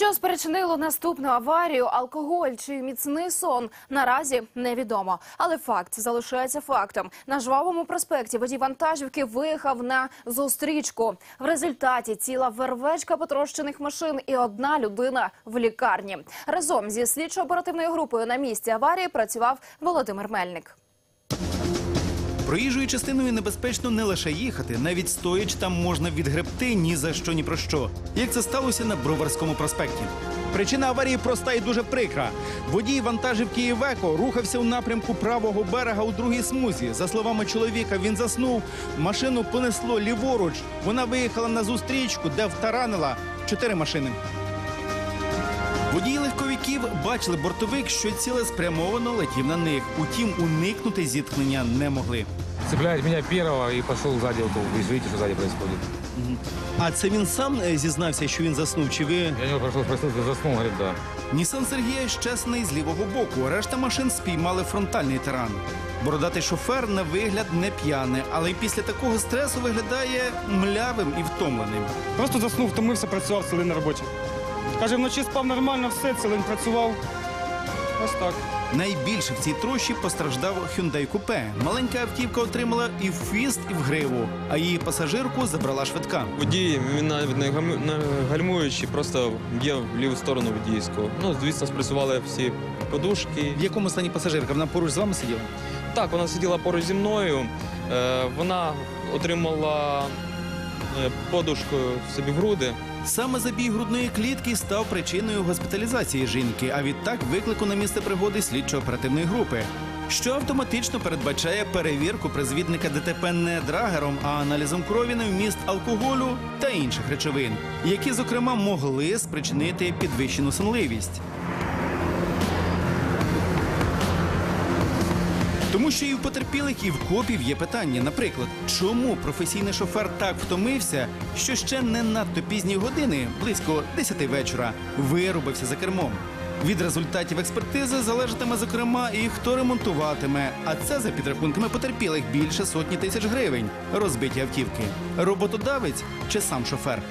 Що спричинило наступну аварію, алкоголь чи міцний сон, наразі невідомо. Але факт залишається фактом. На жвавому проспекті водій вантажівки виїхав на зустрічку. В результаті ціла вервечка потрощених машин і одна людина в лікарні. Разом зі слідчо-оперативною групою на місці аварії працював Володимир Мельник. Проїжджою частиною небезпечно не лише їхати, навіть стоячи там можна відгребти ні за що, ні про що. Як це сталося на Броварському проспекті? Причина аварії проста і дуже прикра. Водій вантажівки Івеко рухався у напрямку правого берега у другій смузі. За словами чоловіка, він заснув. Машину понесло ліворуч. Вона виїхала на зустрічку, де втаранила чотири машини. Водії легковиків бачили бортовик, що цілеспрямовано летів на них. Утім, уникнути зіткнення не могли. Цепляет меня первого и пошел сзади. Вот, вы видите, что сзади происходит. А це він сам е, зізнався, що він заснув, чи ви Я у него прошел спросил, ты заснул? Говорит, да. Нісан Сергія щасний з лівого боку. Решта машин спіймали фронтальний таран. Бородатий шофер на вигляд не п'яний, але й після такого стресу виглядає млявим і втомленим. Просто заснув, втомився, працював цілий на роботі. Каже, вночі спав нормально, все, цілий працював. Ось так. Найбільше в цій трощі постраждав Hyundai Coupe. Маленька автівка отримала і в фіст, і в гриву, а її пасажирку забрала швидка. Водій, він навіть не гам- не гальмуючи, просто б'є в ліву сторону водійську. Ну, звісно, спрацювали всі подушки. В якому стані пасажирка? Вона поруч з вами сиділа? Так, вона сиділа поруч зі мною. Е, вона отримала е, подушкою собі в груди. Саме забій грудної клітки став причиною госпіталізації жінки, а відтак виклику на місце пригоди слідчо-оперативної групи, що автоматично передбачає перевірку призвідника ДТП не драгером, а аналізом крові на вміст алкоголю та інших речовин, які, зокрема, могли спричинити підвищену сонливість. Тому що і в потерпілих, і в копів є питання. Наприклад, чому професійний шофер так втомився, що ще не надто пізні години, близько 10 вечора, вирубився за кермом. Від результатів експертизи залежатиме, зокрема, і хто ремонтуватиме. А це за підрахунками потерпілих більше сотні тисяч гривень. Розбиті автівки. Роботодавець чи сам шофер.